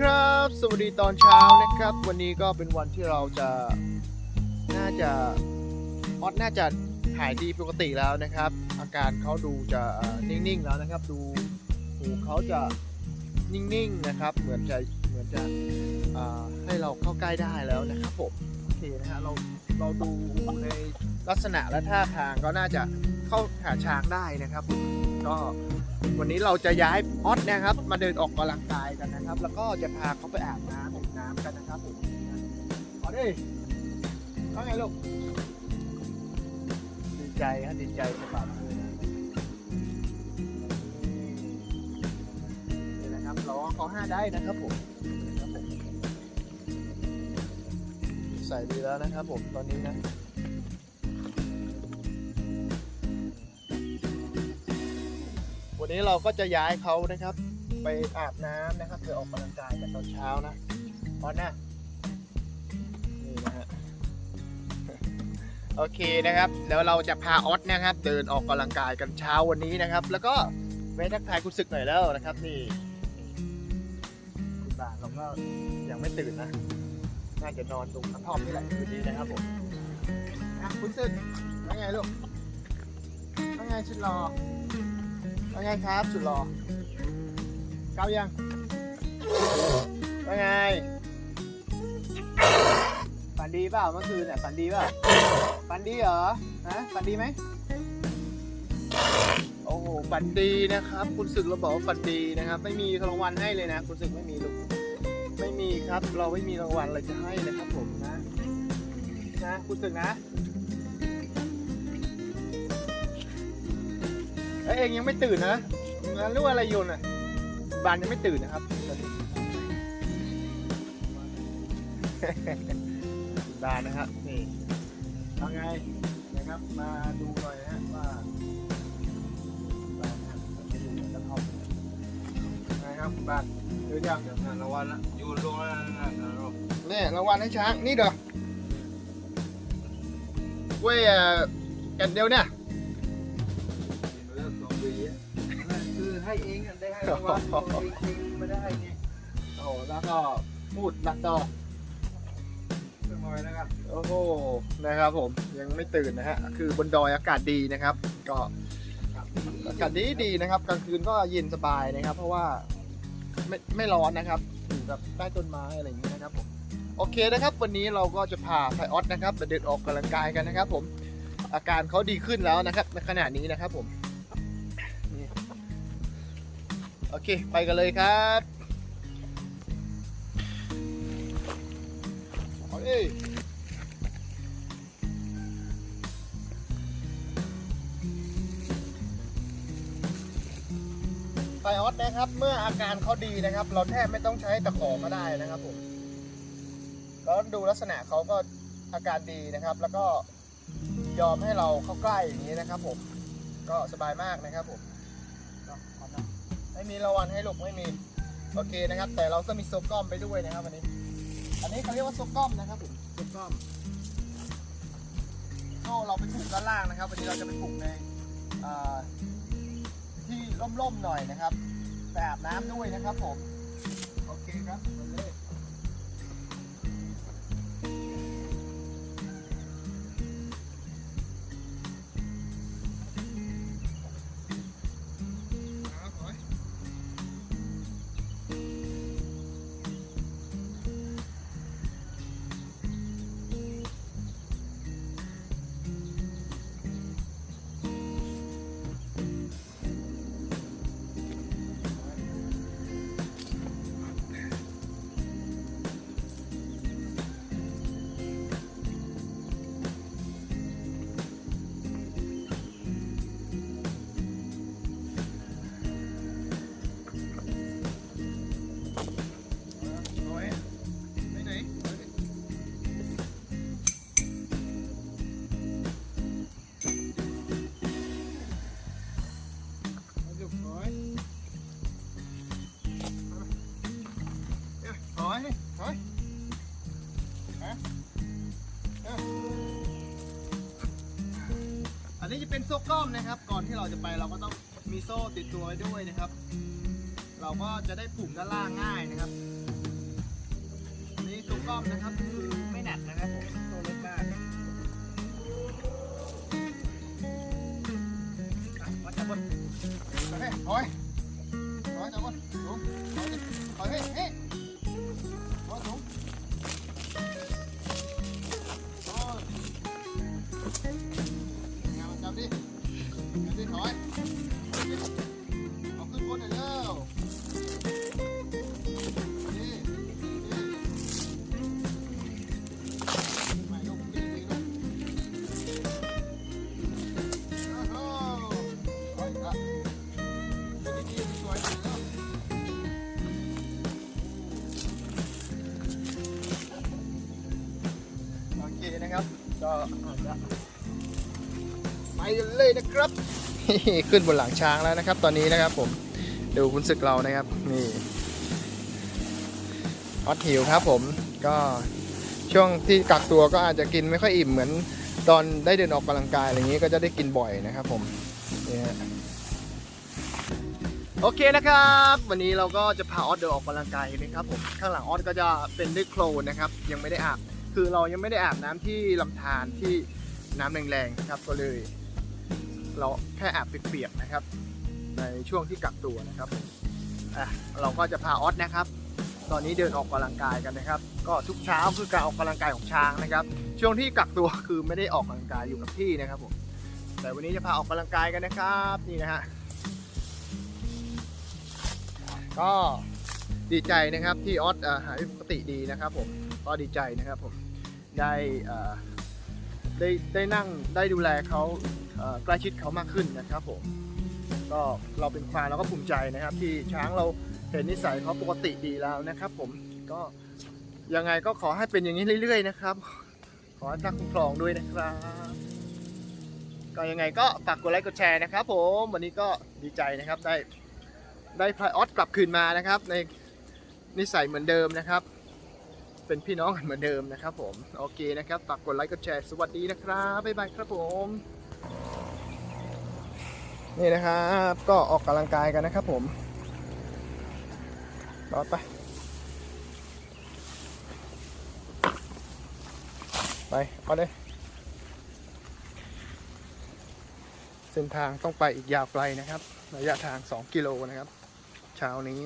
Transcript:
ครับ สวัสดีตอนเช้านะครับ วันนี้ก็เป็นวันที่เราจะน่าจะออดน่าจะหายดีปกติแล้วนะครับ อาการเขาดูจะนิ่งๆแล้วนะครับ ดูหูเขาจะนิ่งๆนะครับ เหมือนจะเหมือนจะให้เราเข้าใกล้ได้แล้วนะครับผมโอเคนะฮะเราเราดูในลักษณะและท่าทางก็น่าจะ เข้าหาช้างได้นะครับ ก็วันนี้เราจะย้ายออสนะครับ มาเดินออกกำลังกายกันนะครับ แล้วก็จะพาเขาไปอาบน้ำอาบน้ำกันนะครับผมขอดิว่าไงลูกดีใจฮะดีใจสบายเลยนี่นะครับเราเขาห้าได้นะครับผมใส่ดีแล้วนะครับผมตอนนี้นะ วันนี้เราก็จะย้ายเขานะครับ ไปอาบน้ำนะครับเพื่อออกกำลังกายกันตอนเช้านะพอนนะนี่นะฮะโอเคนะครับเดี๋ยวเราจะพาออสนะครับ เดินออกกำลังกายกันเช้าวันนี้นะครับ แล้วก็แวะทักทายคุณศึกหน่อยแล้วนะครับนี่คุณบาเราก็ยังไม่ตื่นนะน่าจะนอนตรงกระท่อมนี่แหละคืนนี้นะครับผมคุณศึกว่าไงลูกว่าไงชุดรอ ว่าไงครับ สุดหล่อเก้ายังว่าไงฝันดีเปล่าเมื่อคืนเนี่ยฝันดีเปล่าฝันดีเหรอฮะฝันดีไหมโอ้โหฝันดีนะครับ คุณศึกเราบอกว่าฝันดีนะครับ ไม่มีรางวัลให้เลยนะ คุณศึกไม่มีลูกไม่มีครับ เราไม่มีรางวัลอะไรจะให้นะครับผมนะนะคุณศึกนะ เอ้ยเองยังไม่ตื่นนะงั้นรู้อะไรโยน่ะบานยังไม่ตื่นนะครับ บานนะครับนี่ทำไงนะครับ มาดูหน่อยนะฮะว่าบานนะครับจะดูกระท่อมไงครับคุณบานเดี๋ยวยังงานรางวัลละอยู่ลงแล้วนะงานรางวัลนี่รางวัลให้ช้างนี่เด้อเว้ยแกันเดียวเนี่ย องอะได้ให้ราไม่ได้ไงโอ้โหแล้วก็พูดหนักต่อเพิ่งมาไว้นะครับโอ้โหนะครับผมยังไม่ตื่นนะฮะคือบนดอยอากาศดีนะครับ ก็อากาศดีดีนะครับกลางคืนก็เย็นสบายนะครับ เพราะว่าไม่ไม่ร้อนนะครับอยู่กับใต้ต้นไม้อะไรอย่างนี้นะครับผมโอเคนะครับ วันนี้เราก็จะพาไพออสนะครับไปเดินออกกำลังกายกันนะครับ ผมอาการเขาดีขึ้นแล้วนะครับในขณะนี้นะครับผม โอเค ไปกันเลยครับเอาดิไซออสนะครับ เมื่ออาการเขาดีนะครับ เราแทบไม่ต้องใช้ตะขอก็ได้นะครับผมแล้วดูลักษณะเขาก็อาการดีนะครับ แล้วก็ยอมให้เราเข้าใกล้อย่างนี้นะครับผมก็สบายมากนะครับผมเนาะเอาเนาะ ไม่มีรางวัลให้ลูกไม่มีโอเคนะครับ แต่เราก็มีโซกล้อมไปด้วยนะครับวันนี้ อันนี้เขาเรียกว่าโซกล้อมนะครับผมโซกล้อมโซ่เราไปผูกด้านล่างนะครับ วันนี้เราจะไปผูกในอ่าที่ร่มๆหน่อยนะครับไปอาบน้ำด้วยนะครับผม โอเคครับ อยดิถอยฮะเอออันนี้จะเป็นโซ่กล้อมนะครับ ก่อนที่เราจะไปเราก็ต้องมีโซ่ติดตัวไว้ด้วยนะครับ เราก็จะได้ผูกด้านล่างง่ายนะครับ นี่โซ่กล้องนะครับ ก็อาจจะไปกันเลยนะครับ ขึ้นบนหลังช้างแล้วนะครับ ตอนนี้นะครับผมดูคุณศึกเรานะครับนี่ออดหิวครับผมก็ช่วงที่กักตัวก็อาจจะกินไม่ค่อยอิ่มเหมือนตอนได้เดินออกกำลังกายอะไรอย่างนี้ก็จะได้กินบ่อยนะครับผมนี่ฮะโอเคนะครับ วันนี้เราก็จะพาออสเดินออกกำลังกายนะครับผมข้างหลังออสก็จะเป็นด้วยโคลนนะครับ ยังไม่ได้อาบ คือเรายังไม่ได้อาบน้ำที่ลำธารที่น้ำแรงๆนะครับ ก็เลย เราแค่อาบเปียกๆนะครับ ในช่วงที่กักตัวนะครับอะเราก็จะพาออสนะครับ ตอนนี้เดินออกกำลังกายกันนะครับ ก็ทุกเช้าคือการออกกำลังกายของช้างนะครับ ช่วงที่กักตัวคือไม่ได้ออกกำลังกายอยู่กับที่นะครับผมแต่วันนี้จะพาออกกำลังกายกันนะครับนี่นะฮะก็ดีใจนะครับที่ออสหายปกติดีนะครับผม ก็ดีใจนะครับผมได้ได้ได้นั่งได้ดูแลเขาใกล้ชิดเขามากขึ้นนะครับผมก็เราเป็นควานเราก็ภูมิใจนะครับ ที่ช้างเราเห็นนิสัยเขาปกติดีแล้วนะครับ ผมก็ยังไงก็ขอให้เป็นอย่างนี้เรื่อย ๆ นะครับ ขอให้รักคุ้มครองด้วยนะครับ ก็ยังไงก็ฝากกดไลค์กดแชร์นะครับ ผมวันนี้ก็ดีใจนะครับได้ได้พลายออสกลับคืนมานะครับ ในนิสัยเหมือนเดิมนะครับ เป็นพี่น้องกันเหมือนเดิมนะครับผม โอเคนะครับ ฝากกดไลค์กดแชร์ สวัสดีนะครับ บ๊ายบายครับผม นี่นะครับ ก็ออกกำลังกายกันนะครับผมรอดไป ไปเอาเลยเส้นทางต้องไปอีกยาวไกลนะครับ ระยะทาง 2 กิโลนะครับ เช้านี้